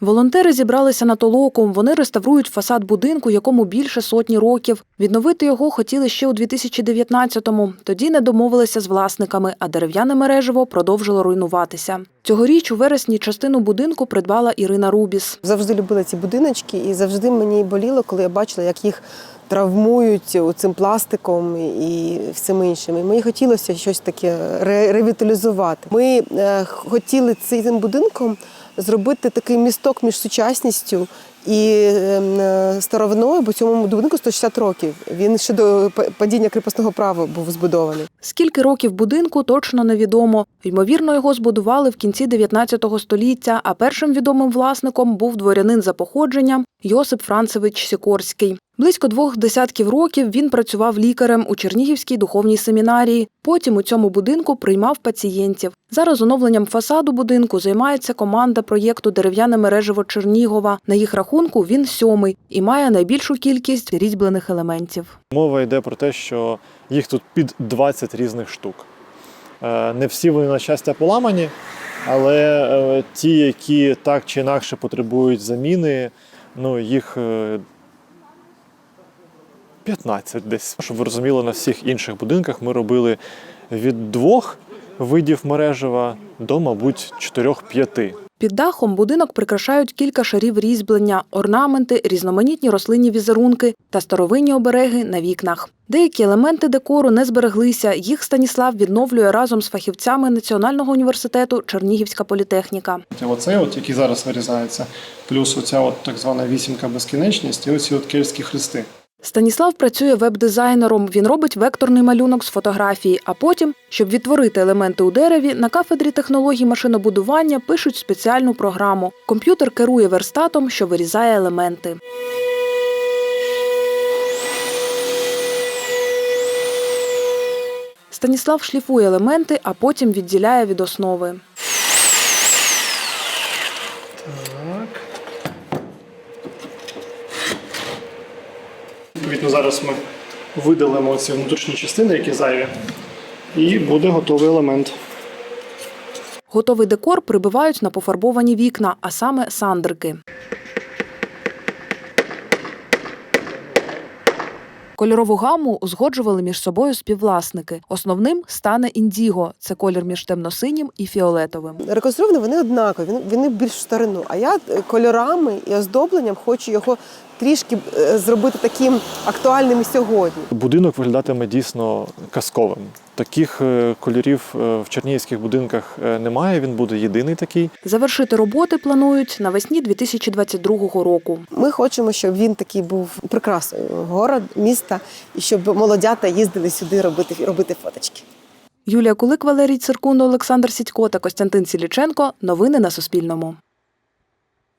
Волонтери зібралися на толоку. Вони реставрують фасад будинку, якому більше сотні років. Відновити його хотіли ще у 2019-му. Тоді не домовилися з власниками, а дерев'яне мережево продовжило руйнуватися. Цьогоріч у вересні частину будинку придбала Ірина Рубіс. Завжди любила ці будиночки, і завжди мені боліло, коли я бачила, як їх травмують цим пластиком і всім іншим. І мені хотілося щось таке ре- ревіталізувати. Ми е, хотіли цим будинком зробити такий місток між сучасністю і ем, е, старовиною, бо цьому будинку 160 років. Він ще до па- падіння кріпосного права був збудований. Скільки років будинку точно невідомо. Ймовірно, його збудували в кінці 19 століття, а першим відомим власником був дворянин за походженням Йосип Францевич Сікорський. Близько двох десятків років він працював лікарем у Чернігівській духовній семінарії. Потім у цьому будинку приймав пацієнтів. Зараз оновленням фасаду будинку займається команда проєкту Дерев'яне мережево Чернігова. На їх рахунку він сьомий і має найбільшу кількість різьблених елементів. Мова йде про те, що їх тут під 20 різних штук. Е, Не всі вони, на щастя, поламані, але е, ті, які так чи інакше потребують заміни, ну, їх е, 15 десь. Щоб ви розуміли, на всіх інших будинках ми робили від двох видів мережева до, мабуть, 4-5. Під дахом будинок прикрашають кілька шарів різьблення, орнаменти, різноманітні рослинні візерунки та старовинні обереги на вікнах. Деякі елементи декору не збереглися. Їх Станіслав відновлює разом з фахівцями Національного університету Чернігівська політехніка. Оцей, от, який зараз вирізається, плюс оця от так звана вісімка безкінечність і оці от кельтські хрести. Станіслав працює веб-дизайнером. Він робить векторний малюнок з фотографії. А потім, щоб відтворити елементи у дереві, на кафедрі технологій машинобудування пишуть спеціальну програму. Комп'ютер керує верстатом, що вирізає елементи. Станіслав шліфує елементи, а потім відділяє від основи. Відповідно, зараз ми видалимо ці внутрішні частини, які зайві, і буде готовий елемент. Готовий декор прибивають на пофарбовані вікна, а саме сандрики. Кольорову гаму узгоджували між собою співвласники. Основним стане індіго це колір між темно-синім і фіолетовим. Реконструйовані вони однакові, вони- вони більш старину. А я е, кольорами і оздобленням хочу його трішки е, зробити таким актуальним і сьогодні. Будинок виглядатиме дійсно казковим. Таких е, кольорів е, в чернігівських будинках немає. Він буде єдиний такий. Завершити роботи планують навесні 2022 року. Ми хочемо, щоб він такий був прикрасою город, міста, і щоб молодята їздили сюди робити, робити фоточки. Юлія Кулик, Валерій Циркун, Олександр Сідько та Костянтин Сіліченко. Новини на Суспільному.